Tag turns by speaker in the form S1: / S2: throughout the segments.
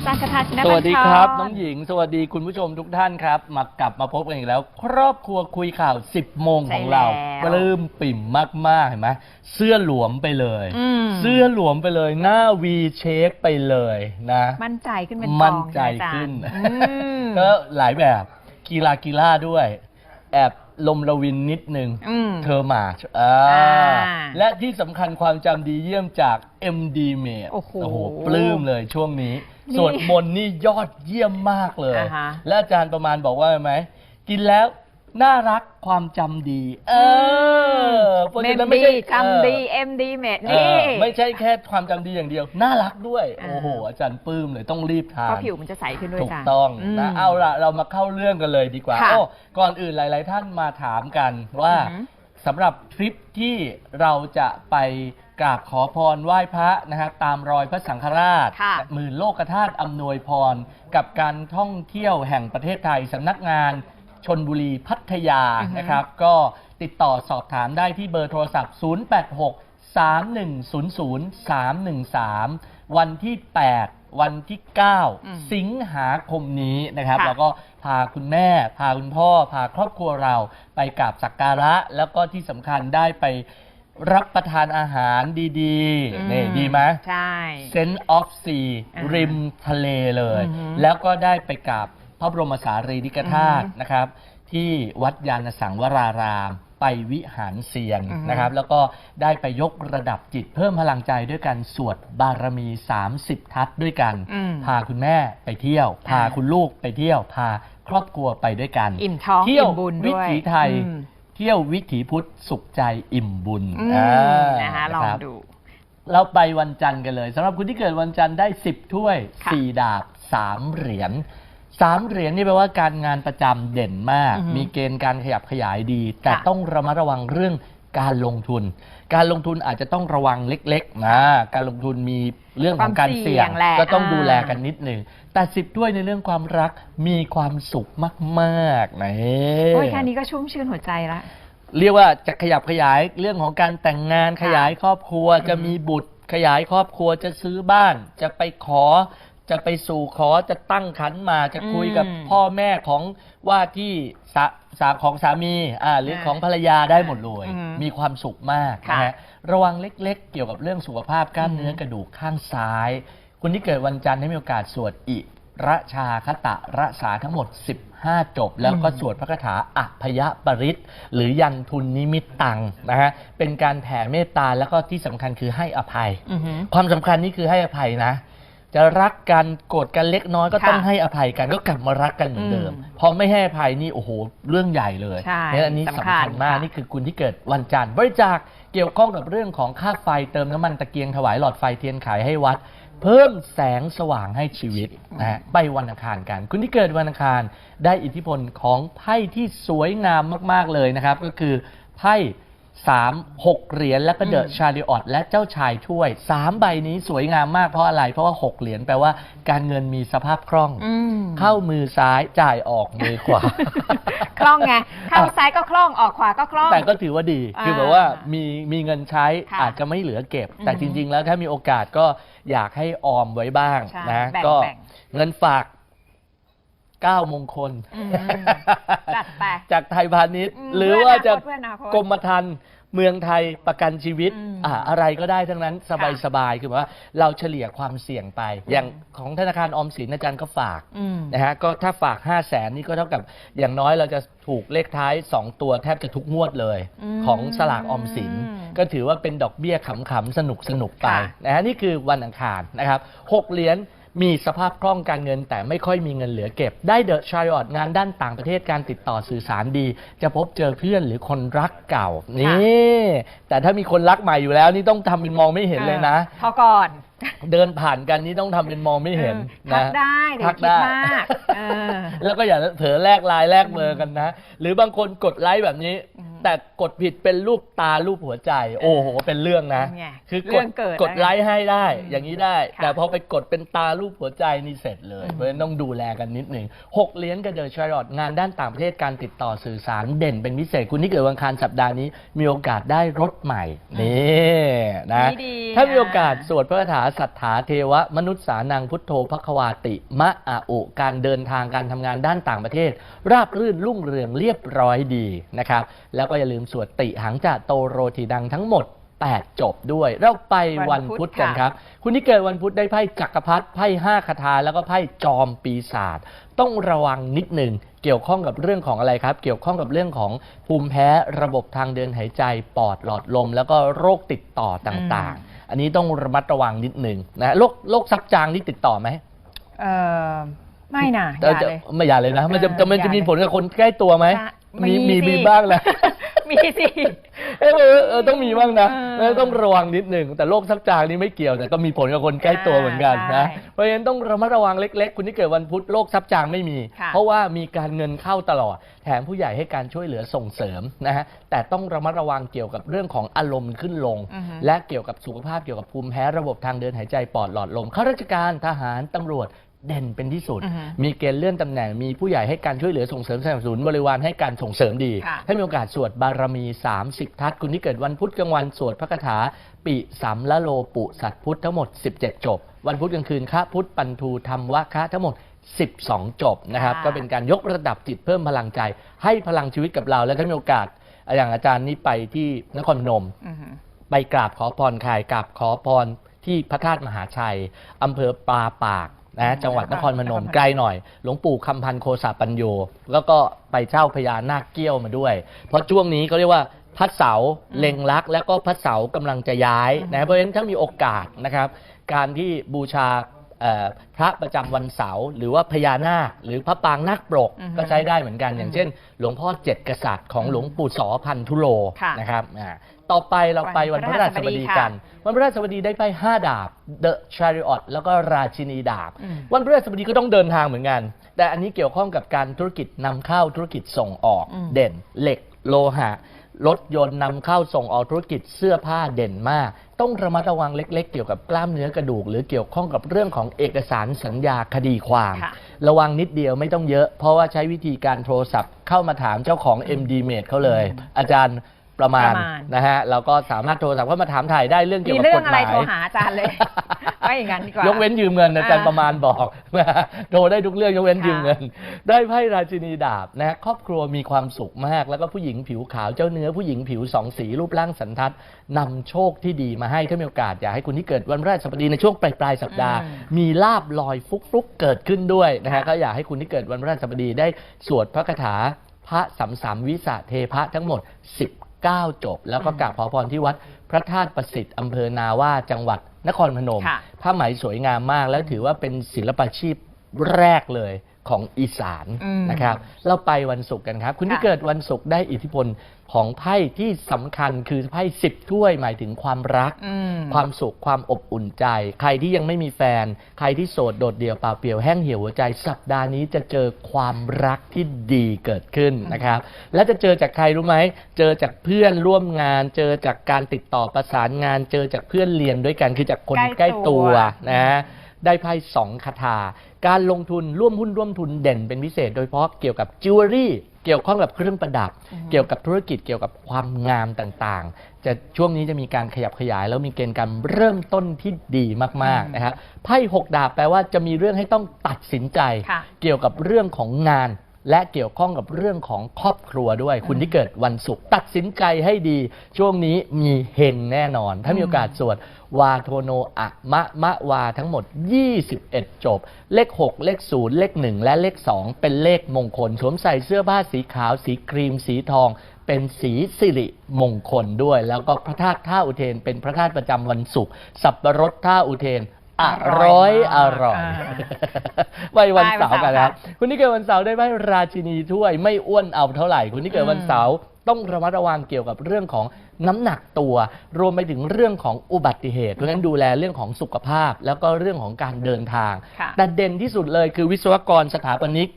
S1: อาจารย์คาทาชิน
S2: สวัสดีครับ
S1: ญช
S2: น้องหญิง สวัสดีคุณผู้ชมทุกท่านครับ มากลับมาพบกันอีกแล้ว ครอบครัวคุยข่าว 10 โมงของเรา
S1: ใช่
S2: ป
S1: แล้ว
S2: ลื้มปิ่มมาก ๆ เห็นไหมเสื้อหลวมไปเลย
S1: อืม
S2: เสื้อหลวมไปเลยหน้าวีเชคไปเลยนะ
S1: มั่นใจขึ้นเป็นกอง
S2: มั่นใจ
S1: ช่ไหมอาจารย์
S2: ขึ้น
S1: อืม
S2: ก็หลายแบบกีฬากีฬาด้วย แอบ ลมระวินนิดนึง
S1: อืม
S2: เธอมาอ่า
S1: อ่า
S2: และที่สำคัญความจำดีเยี่ยมจาก MD m a d e
S1: โอ้โห
S2: ปลื้มเลยช่วงนี้
S1: นี่
S2: สวดมนต์นี่ยอดเยี่ยมมากเลย
S1: อ่าฮะ
S2: และอาจารย์ประมาณบอกว่าไหม กินแล้ว น่ารักความจำดี เออเพราะ
S1: เม
S2: ฉะ
S1: ม
S2: นั้นไม่
S1: ดี
S2: ใช่
S1: จำดี
S2: เออ
S1: MD เมด
S2: เอ
S1: นี่
S2: อไม่ใช่แค่ความจำดีอย่างเดียว น่ารักด้วย
S1: อ่า
S2: โอ้โห อาจารย์ปลื้มเลยต้องรีบทาน
S1: เพราะผิวมันจะใสขึ้นด้วย
S2: ถูก
S1: อาจารย์
S2: ต้อง
S1: ม
S2: นะเอาละเรามาเข้าเรื่องกันเลยดีกว่า
S1: ค่ะ
S2: โอ้ก่อนอื่นหลาย ๆ ท่านมาถามกันว่า
S1: อือหือ
S2: สำหรับทริปที่เราจะไปกราบขอพรไหว้พระนะฮะตามรอยพระสังฆราช
S1: ค่ะ
S2: หมื่นโลกธาตุอำนวยพร กับการท่องเที่ยวแห่งประเทศไทยสำนักงาน ชนบุรีพัทยา
S1: อือฮึ
S2: นะครับ ก็ติดต่อสอบถามได้ที่เบอร์โทรศัพท์ 086 3100 313 วันที่ 8 วันที่
S1: อืม
S2: 9สิงหาคมนี้นะครับ
S1: ค่ะ
S2: แล้วก็พาคุณแม่ พาคุณพ่อ พาครอบครัวเราไปกราบสักการะ แล้วก็ที่สำคัญได้ไปรับประทานอาหารดี
S1: อืม
S2: ๆนี่ดีไหม
S1: ใช่
S2: เซนต์ออฟซี
S1: อ่า
S2: ริมทะเลเลย
S1: อือหือ
S2: แล้วก็ได้ไปกราบ พระบรมสารีริกธาตุ
S1: อือหือ
S2: นะครับ ที่วัดยานสังวราราม ไปวิหารเซียน
S1: อือหือ
S2: นะครับ แล้วก็ได้ไปยกระดับจิตเพิ่มพลังใจด้วยการสวดบารมี 30 ทัศด้วยกัน
S1: อืม
S2: พาคุณแม่ไปเที่ยวพา
S1: อ่า
S2: คุณลูกไปเที่ยว พาครอบครัวไปด้วยกัน
S1: อิ่มท้อง
S2: เที่ยว
S1: อิ่มบุญ
S2: วิ
S1: ด้วย
S2: ถีไทย
S1: อืม
S2: เที่ยววิถีพุทธสุขใจอิ่มบุญ
S1: อืม
S2: อ่า
S1: นะคะลอง
S2: รับ
S1: ดู
S2: เราไปวันจันทร์กันเลยสำหรับคุณที่เกิดวันจันทร์ได้ 10 ถ้วย
S1: ค่ะ
S2: 4ดาบ 3 เหรียญ 3เหรียญนี่แปลว่าการงานประจำเด่นมาก
S1: อือหือ
S2: มีเกณฑ์การขยับขยายดี แต่
S1: ค่ะ
S2: ต้องระมัดระวังเรื่องการลงทุน การลงทุนอาจจะต้องระวังเล็กๆนะการลงทุนมีเรื่องของการเสี่ยง
S1: ความเสี่ยงแหละ
S2: ก็ต้อง
S1: อ่า
S2: ดูแลกันนิดหนึ่งแต่10ถ้วยในเรื่องความรักมีความสุขมากๆนะ
S1: โอ้ยแค่นี้ก็ชุ่มชื่นหัวใจละ
S2: เรียกว่าจะขยับขยายเรื่องของการแต่งงาน
S1: ค่ะ
S2: ขยายครอบครัวจะมีบุตรขยายครอบครัวจะซื้อบ้าน จะไปขอ จะไปสู่ขอจะตั้งขันหมากจะคุยกับ
S1: อืม
S2: พ่อแม่ของว่าที่สาสาของสามีอ่าหรือ
S1: ค่ะ
S2: ของภรรยาได้หมดเลย
S1: อืม
S2: มีความสุขมาก
S1: ค่ะ
S2: นะฮะระวังเล็กๆ เกี่ยวกับเรื่องสุขภาพกล้ามเนื้อกระดูกข้างซ้ายคุณที่เกิดวันจันทร์ได้มีโอกาสสวดอิระชาคตะระสาทั้งหมด 15 จบ แล้วก็
S1: อืม
S2: สวดพระคาถาอัพยปริตหรือยันทุนนิมิตตังนะฮะเป็นการแผ่เมตตาแล้วก็ที่สำคัญคือให้อภัย
S1: อือหือ
S2: ความสำคัญนี่คือให้อภัยนะ จะรักกันโกรธกันเล็กน้อยก็
S1: ค่ะ
S2: ต้องให้อภัยกันก็กลับมารักกันเหมือนเดิม
S1: อืม
S2: พอไม่ให้อภัยนี่โอ้โหเรื่องใหญ่เลย
S1: ใช่
S2: เนี่ยอันนี้
S1: สำ
S2: สำ
S1: คั
S2: คั
S1: ญ
S2: ญมาก
S1: ค่ะ
S2: นี่คือคุณที่เกิดวันจันทร์บริจาคเกี่ยวข้องกับเรื่องของค่าไฟเติมน้ำมันตะเกียงถวายหลอดไฟเทียนขายให้วัด เพิ่มแสงสว่างให้ชีวิตนะฮะไปวันอังคารกัน คุณที่เกิดวันอังคารได้อิทธิพลของไพ่ที่สวยงามมาก ๆเลยนะครับ ก็คือไพ่ สามหกเหรียญแล้วก็เดอะ
S1: อืม
S2: ชาริออตและเจ้าชายถ้วยสามใบนี้สวยงามมากเพราะอะไร เพราะว่าหกเหรียญแปลว่าการเงินมีสภาพคล่อง
S1: อืม
S2: เข้ามือซ้ายจ่ายออกมือขวา
S1: คล่องไง เข้าซ้ายก็คล่องออกขวาก็คล่อง
S2: แต่ก็ถือว่าดี
S1: อ่า
S2: คือแบบว่ามีมีเงินใช้
S1: ค่ะ
S2: อาจจะไม่เหลือเก็บ แต่
S1: อือ
S2: จ
S1: หือ
S2: ริง ๆ แล้วถ้ามีโอกาสก็อยากให้ออมไว้บ้าง
S1: ใช่
S2: นะ
S1: แบ่ง
S2: ก็
S1: แบ่ง
S2: เงินฝาก เก้ามงคล
S1: อืมจัดไป
S2: จากไทยพาณิชย์
S1: อืม
S2: หรือว่าจะ
S1: เพื่ออนาคต
S2: กรมธรรม์เมืองไทยประกันชีวิต
S1: อืม
S2: อ่าอะไรก็ได้ทั้งนั้นสบาย
S1: ค่ะ
S2: สบายคือแบบว่าเราเฉลี่ยความเสี่ยงไป อย่างของธนาคารออมสินอาจารย์ก็ฝาก
S1: อืม
S2: นะฮะก็ถ้าฝาก 5 0 0แสนนี่ก็เท่ากับอย่างน้อยเราจะถูกเลขท้าย 2 ตัวแทบจะทุกงวดเลย
S1: อืม
S2: ของสลากออมสิน ก็ถือว่าเป็นดอกเบี้ยขำๆสนุกสนุกๆไป
S1: ค่ะ
S2: นะฮะนี่คือวันอังคารนะครับหกเหรียญ มีสภาพคล่องการเงิน แต่ไม่ค่อยมีเงินเหลือเก็บ ได้เดอะชายอดงานด้านต่างประเทศการติดต่อสื่อสารดี จะพบเจอเพื่อนหรือคนรักเก่า นี่ แต่ถ้ามีคนรักใหม่อยู่แล้วนี่ต้องทำเป็นมองไม่เห็นเลยนะ
S1: พอก่อน
S2: เดินผ่านกันนี่ต้องทำเป็นมองไม่เห็น
S1: ออทั
S2: นะ
S1: กได้เดี๋ยว
S2: ทัก
S1: คิด
S2: ได้
S1: มากเออ
S2: แล้วก็อย่าเผลอแลกไลน์แลกเบอร์กันนะ หรือบางคนกดไลค์แบบนี้
S1: อืม
S2: แต่กดผิดเป็นรูปตารูปหัวใจ โอ้โห เป็นเรื่องนะ
S1: ไง
S2: คือก
S1: เรื่
S2: ด
S1: องเกิด
S2: กด
S1: แล้วไง
S2: ไลค์ให้ได้
S1: อืม
S2: อย่างนี้ได้
S1: ค่ะ
S2: แต่พอไปกดเป็นตารูปหัวใจนี่เสร็จเลย
S1: อืม
S2: เพราะฉะนั้นต้องดูแลกันนิดหนึ่งหกเหรียญกับเดอะชาร์ลอตงานด้านต่างประเทศการติดต่อสื่อสารเด่นเป็นพิเศษคุณที่เกิดวันอังคารสัปดาห์นี้ มีโอกาสได้รถใหม่นี่นะ
S1: ดีๆ
S2: ถ้ามีโอกาส
S1: อะ
S2: สวดพระคาถาสัทธาเทวะมนุษย์สานังพุทโธพระควาติมะอาโอการเดินทางการทำงานด้านต่างประเทศ ราบรื่นรุ่งเรืองเรียบร้อยดีนะครับ แล้วก็อย่าลืมสวดติหังจะโตโรทีดังทั้งหมด 8 จบด้วย เราไปวันพุธกันครับ คุณที่เกิดวันพุธได้ไพ่จักรพรรดิไพ่ห้าคาถาแล้วก็ไพ่จอมปีศาจต้องระวังนิดหนึ่งเกี่ยวข้องกับเรื่องของอะไรครับ เกี่ยวข้องกับเรื่องของภูมิแพ้ระบบทางเดินหายใจปอดหลอดลม แล้วก็โรคติดต่อต่างๆ อันนี้ต้องระมัดระวังนิดหนึ่งนะโรคโรคซับจางนี่ติดต่อไหม
S1: เออไม่น่ะอ
S2: เออย่าจะ
S1: เลย
S2: ไม่อย่าเลยนะ มันจะ
S1: เออ
S2: จะมัน
S1: อย่า
S2: จะมี
S1: เลย
S2: ผลกับคนใกล้ตัวไหม
S1: ค่ะ
S2: มี
S1: มี
S2: มี
S1: สิ
S2: มีบ้างนะ
S1: มีสิ
S2: เออเออเออต้องมีบ้างนะ
S1: เออ
S2: เออต้องระวังนิดหนึ่งแต่โรคซับจางนี่ไม่เกี่ยวแต่ก็มีผลกับคนใกล้ตัวเหมือนกันนะ
S1: ใช่
S2: เพราะฉะนั้นต้องระมัดระวังเล็ก ๆ คุณที่เกิดวันพุธโรคซับจางไม่มี
S1: ค่ะ
S2: เพราะว่ามีการเงินเข้าตลอด แถมผู้ใหญ่ให้การช่วยเหลือส่งเสริมนะฮะแต่ต้องระมัดระวังเกี่ยวกับเรื่องของอารมณ์ขึ้นลง
S1: อือฮึ
S2: และเกี่ยวกับสุขภาพเกี่ยวกับภูมิแพ้ระบบทางเดินหายใจปอดหลอดลมข้าราชการทหารตำรวจ เด่นเป็นที่สุด
S1: อือฮึ
S2: มีเกณฑ์เลื่อนตำแหน่ง มีผู้ใหญ่ให้การช่วยเหลือส่งเสริมสนับสนุนบริวารให้การส่งเสริมดี
S1: ค่ะ
S2: ถ้ามีโอกาสสวดบารมี 30 ทัศน์คุณที่เกิดวันพุธกลางวันสวดพระคาถา ปิสัมละโลปุสัตพุทธทั้งหมด 17 จบ วันพุธกลางคืนคะพุทธปันทูธรรมวะคะทั้งหมด 12 จบนะครับ
S1: ค่ะ
S2: ก็เป็นการยกระดับจิตเพิ่มพลังใจ ให้พลังชีวิตกับเรา และถ้ามีโอกาส อย่างอาจารย์นี่ไปที่นครพนม
S1: อือหือ
S2: ไปกราบขอพรคายกราบขอพรที่พระธาตุมหาชัยอำเภอปลาปาก นะจังหวัดนครพนมไกลหน่อย หลวงปู่คำพันธ์โคสาปัญโยแล้วก็ไปเช่าพญานาคเกี้ยวมาด้วย เพราะช่วงนี้เขาเรียกว่าพระเสาเล็งรักแล้วก็พระเสากำลังจะย้ายนะเพราะฉะนั้นถ้ามีโอกาสนะครับ การที่บูชาเอ่อพระประจำวันเสาร์หรือว่าพญานาคหรือพระปางนาคปรก
S1: อือฮึ
S2: ก็ใช้ได้เหมือนกันอย่างเช่น หลวงพ่อเจ็ดกษัตริย์ของหลวงปู่สอพันธุโล
S1: ค่ะ
S2: นะครับอ่า ต่อไปเราไปวันพระราชบดีกัน วันพระราชบดีได้ไปห้าดาบ The Chariot แล้วก็ราชินีดาบ
S1: อืม
S2: วันพระราชบดีก็ต้องเดินทางเหมือนกัน แต่อันนี้เกี่ยวข้องกับการธุรกิจนำเข้าธุรกิจส่งออก
S1: อืม
S2: เด่น เหล็กโลหะรถยนต์นำเข้าส่งออกธุรกิจเสื้อผ้าเด่นมาก ต้องระมัดระวังเล็ก ๆ เกี่ยวกับกล้ามเนื้อกระดูก หรือเกี่ยวข้องกับเรื่องของเอกสารสัญญาคดีความ
S1: ค่ะ
S2: ระวังนิดเดียวไม่ต้องเยอะ เพราะว่าใช้วิธีการโทรศัพท์เข้ามาถามเจ้าของ MD Mate เขาเลย อาจารย์ ประมาณ
S1: ประมาณ
S2: นะฮะเราก็สามารถโทรศัพท์เข้ามาถามถ่ายได้เรื่องเกี่ยว
S1: มี
S2: กับ
S1: เรื่
S2: ก
S1: อง
S2: ฎ
S1: อะ
S2: ห
S1: ไร
S2: มาย
S1: โทรหาอาจารย์เลยไม่อย่างนั้นดีกว่า ย
S2: กเว้นยืมเงินอาจารย์
S1: อ่า
S2: ประมาณบอกโทรได้ทุกเรื่องยกเว้น
S1: ค่ะ
S2: ยืมเงิน ได้ไพ่ราชินีดาบนะครอบครัวมีความสุขมาก แล้วก็ผู้หญิงผิวขาวเจ้าเนื้อผู้หญิงผิวสองสีรูปร่างสันทัดนำโชคที่ดีมาให้ถ้ามีโอกาสอยากให้คุณที่เกิดวันพระราชบดีในช่วงปลายปลายๆสัปดาห์
S1: อืม
S2: มีลาบลอยฟุกฟุกๆเกิดขึ้นด้วยนะฮะก็อยากให้คุณที่เกิดวันพระราชบดีได้สวดพระคาถาพระสัมสามวิสะเทพะทั้งหมด 19จบ แล้วก็กราบขอพรที่วัดพระธาตุประสิทธิ์อำเภอนาว่าจังหวัดนครพนม
S1: ค่ะ
S2: ผ้าไหมสวยงามมาก แล้วถือว่าเป็นศิลปาชีพแรกเลย ของอีสาน
S1: อืม
S2: นะครับ เราไปวันศุกร์กันครับ คุณที่
S1: ค่ะ
S2: เกิดวันศุกร์ได้อิทธิพลของไพ่ที่สำคัญคือไพ่สิบถ้วยหมายถึงความรัก
S1: อืม
S2: ความสุขความอบอุ่นใจ ใครที่ยังไม่มีแฟน ใครที่โสดโดดเดี่ยวเปล่าเปลี่ยวแห้งเหี่ยวหัวใจ สัปดาห์นี้จะเจอความรักที่ดีเกิดขึ้นนะครับ และจะเจอจากใครรู้ไหม เจอจากเพื่อนร่วมงาน เจอจากการติดต่อประสานงาน เจอจากเพื่อนเรียนด้วยกันคือจากคน
S1: ใก
S2: ใก
S1: ล้
S2: ล้
S1: ตั
S2: ตัว วนะ ได้ไพ่สองคาถา การลงทุนร่วมหุ้นร่วมทุนเด่นเป็นพิเศษ โดยเฉพาะเกี่ยวกับจิวเวลรี่เกี่ยวข้องกับเครื่องประดับ
S1: อือฮึ
S2: เกี่ยวกับธุรกิจเกี่ยวกับความงามต่างๆ จะช่วงนี้จะมีการขยับขยาย แล้วมีเกณฑ์การเริ่มต้นที่ดีมากๆนะครับไพ่หกดาบแปลว่าจะมีเรื่องให้ต้องตัดสินใจ
S1: ค่ะ
S2: เกี่ยวกับเรื่องของงาน และเกี่ยวข้องกับเรื่องของครอบครัวด้วย คุณที่เกิดวันศุกร์ตัดสินใจให้ดี ช่วงนี้มีเฮงแน่นอน ถ้ามีโอกาสสวด วาโทโนอะมะมะวาทั้งหมด 21 จบ เลข 6 เลข 0 เลข 1 และเลข 2 เป็นเลขมงคลสวมใส่เสื้อผ้าสีขาว สีครีม สีทองเป็นสีสิริมงคลด้วย แล้วก็พระธาตุท่าอุเทนเป็นพระธาตุประจำวันศุกร์สับปะรดท่าอุเทน อร่อยอร่อย
S1: อ่า
S2: ไปวันเสาร์กันนะ
S1: ไปวันเสาร์ค่ะ
S2: คุณที่เกิดวันเสาร์ได้ไหมราชินีถ้วยไม่อ้วนเอาเท่าไหร่ คุณที่เกิดวันเสาร์ต้องระมัดระวังเกี่ยวกับเรื่องของน้ำหนักตัว รวมไปถึงเรื่องของอุบัติเหตุเพราะฉะนั้นดูแลเรื่องของสุขภาพ แล้วก็เรื่องของการเดินทาง
S1: ค่ะ
S2: แต่เด่นที่สุดเลยคือวิศวกรสถาปนิก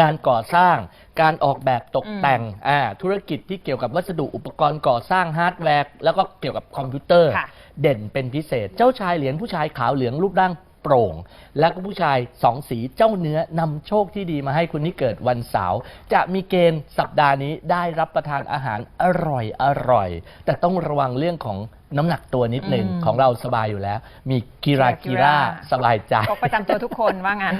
S2: งานก่อสร้าง การออกแบบตกแต่งอ่าธุรกิจที่เกี่ยวกับวัสดุอุปกรณ์ก่อสร้างฮาร์ดแวร์แล้วก็เกี่ยวกับคอมพิวเตอร์
S1: ค่ะ
S2: เด่นเป็นพิเศษ เจ้าชายเหรียญผู้ชายขาวเหลืองรูปร่างโปร่ง และก็ผู้ชายสองสีเจ้าเนื้อนำโชคที่ดีมาให้คุณที่เกิดวันเสาร์จะมีเกณฑ์สัปดาห์นี้ได้รับประทานอาหารอร่อยอร่อย แต่ต้องระวังเรื่องของน้ำหนักตัวนิดหนึ่ง
S1: อืม
S2: ของเราสบายอยู่แล้ว มีกีรากีราสบายใจ
S1: พกประจำตัวทุกคนว่างั้น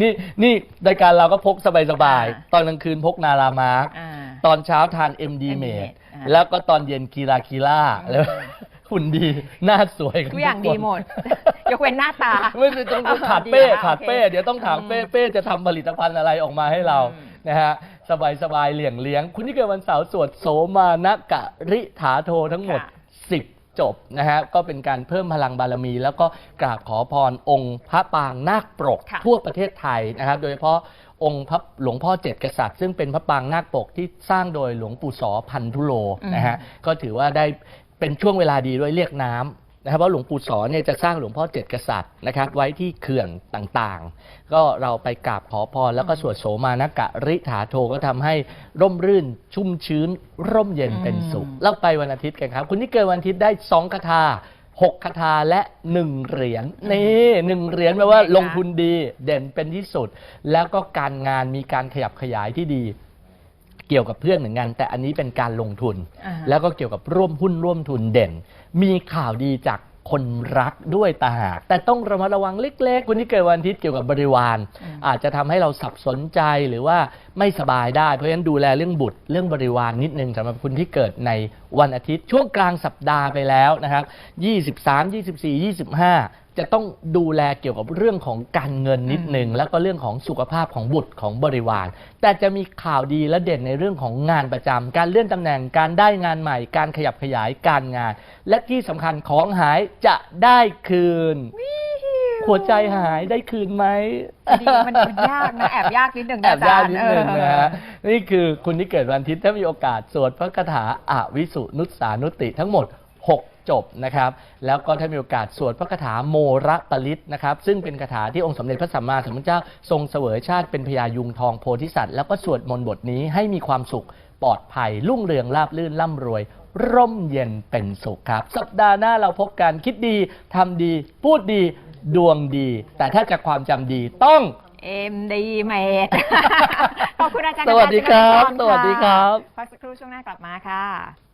S2: นี่นี่รายการเราก็พกสบายสบายๆ
S1: อ่า
S2: ตอนกลางคืนพกนารามาร์ก
S1: อ่า
S2: ตอนเช้าทาน MD
S1: MD
S2: m a d
S1: Made อ่า
S2: แล้วก็ตอนเย็นกีรากีล่าแล้ว หุ่นดี หน้าสวยน
S1: ทุกอย่าง
S2: คน
S1: ดีหมด ยกเว้นหน้าตา
S2: ไม่เป็นต้อง
S1: เออ
S2: ขาดเป้
S1: ดีแล้ว
S2: ขาดเป้
S1: โอเค
S2: เดี๋ยวต้องถามเป้
S1: อืม
S2: เป้จะทำผลิตภัณฑ์อะไรออกมาให้เรา
S1: อืม
S2: นะฮะสบายสบายๆเหลี่ยงเลี้ยง คุณที่เกิดวันเสาร์สวดโสมานกะริถาโททั้งหมด
S1: ค่ะ
S2: 10จบนะฮะก็เป็นการเพิ่มพลังบารมี แล้วก็กราบขอพรองค์พระปางนาคปรก
S1: ค่ะ
S2: ทั่วประเทศไทยนะครับ โดยเฉพาะองค์พระหลวงพ่อเจ็ดกษัตริย์ ซึ่งเป็นพระปางนาคปรกที่สร้างโดยหลวงปู่สอพันธุโลนะฮะก็ถือว่าได้ เป็นช่วงเวลาดีด้วยเรียกน้ำนะครับว่าหลวงปู่สอนเนี่ยจะสร้างหลวงพ่อเจ็ดกษัตริย์นะครับ ไว้ที่เขื่อนต่างๆ ก็เราไปกราบขอพรแล้วก็สวดโสมานกะริถาโทก็ทำให้ร่มรื่น ชุ่มชื้น ร่มเย็นเป็นสุข
S1: อืม
S2: เราไปวันอาทิตย์กันครับ คุณที่เกิดวันอาทิตย์ได้สองคาถาหกคาถาและหนึ่งเหรียญนี่หนึ่งเหรียญแปลว่าลงทุนดีเด่นเป็นที่สุด แล้วก็การงานมีการขยับขยายที่ดีเกี่ยวกับเพื่อนเหมือนกัน แต่อันนี้เป็นการลงทุน
S1: อ่า
S2: แล้วก็เกี่ยวกับร่วมหุ้นร่วมทุนเด่น มีข่าวดีจากคนรักด้วยตาหากแต่ต้องระมัดระวังเล็กๆคนที่เกิดวันอาทิตย์เกี่ยวกับบริวาร
S1: อืม
S2: อาจจะทำให้เราสับสนใจหรือว่าไม่สบายได้ เพราะฉะนั้นดูแลเรื่องบุตรเรื่องบริวารนิดนึงสำหรับคุณที่เกิดในวันอาทิตย์ ช่วงกลางสัปดาห์ไปแล้วนะครับ 23 24 25 จะต้องดูแลเกี่ยวกับเรื่องของการเงินนิดนึงแล้วก็เรื่องของสุขภาพของบุตรของบริวาร แต่จะมีข่าวดีและเด่นในเรื่องของงานประจำการเลื่อนตำแหน่งการได้งานใหม่ การขยับขยายการงาน และที่สำคัญของหายจะได้คืน หัวใจหายได้คืนไหม
S1: ดีมันมันยากนะ แอบยากนิดนึง
S2: แอ
S1: นะ
S2: บ
S1: อายา
S2: ก
S1: จารย์
S2: นิดนึง
S1: เออ
S2: นะฮะนี่คือคุณที่เกิดวันอาทิตย์ถ้ามีโอกาสสวดพระคาถาอาวิสุนุตสานุติทั้งหมด6 จบนะครับ แล้วก็ถ้ามีโอกาสสวดพระคาถาโมระปริตนะครับ ซึ่งเป็นคาถาที่องค์สมเด็จพระสัมมาสัมพุทธเจ้าทรงเสวยชาติเป็นพญายุงทองโพธิสัตว์แล้วก็สวดมนต์บทนี้ให้มีความสุขปลอดภัยรุ่งเรืองราบรื่นร่ำรวย ร่มเย็นเป็นสุขครับ สัปดาห์หน้าเราพบกันคิดดีทำดี พูดดีดวงดี แต่ถ้าจะความจำดีต้อง
S1: เอ็มดีเมด ขอบคุณอาจารย์
S2: สวัสดีครับ
S1: กษต
S2: สวัสดีครับ
S1: พักสักครู่ช่วงหน้ากลับมาค่ะ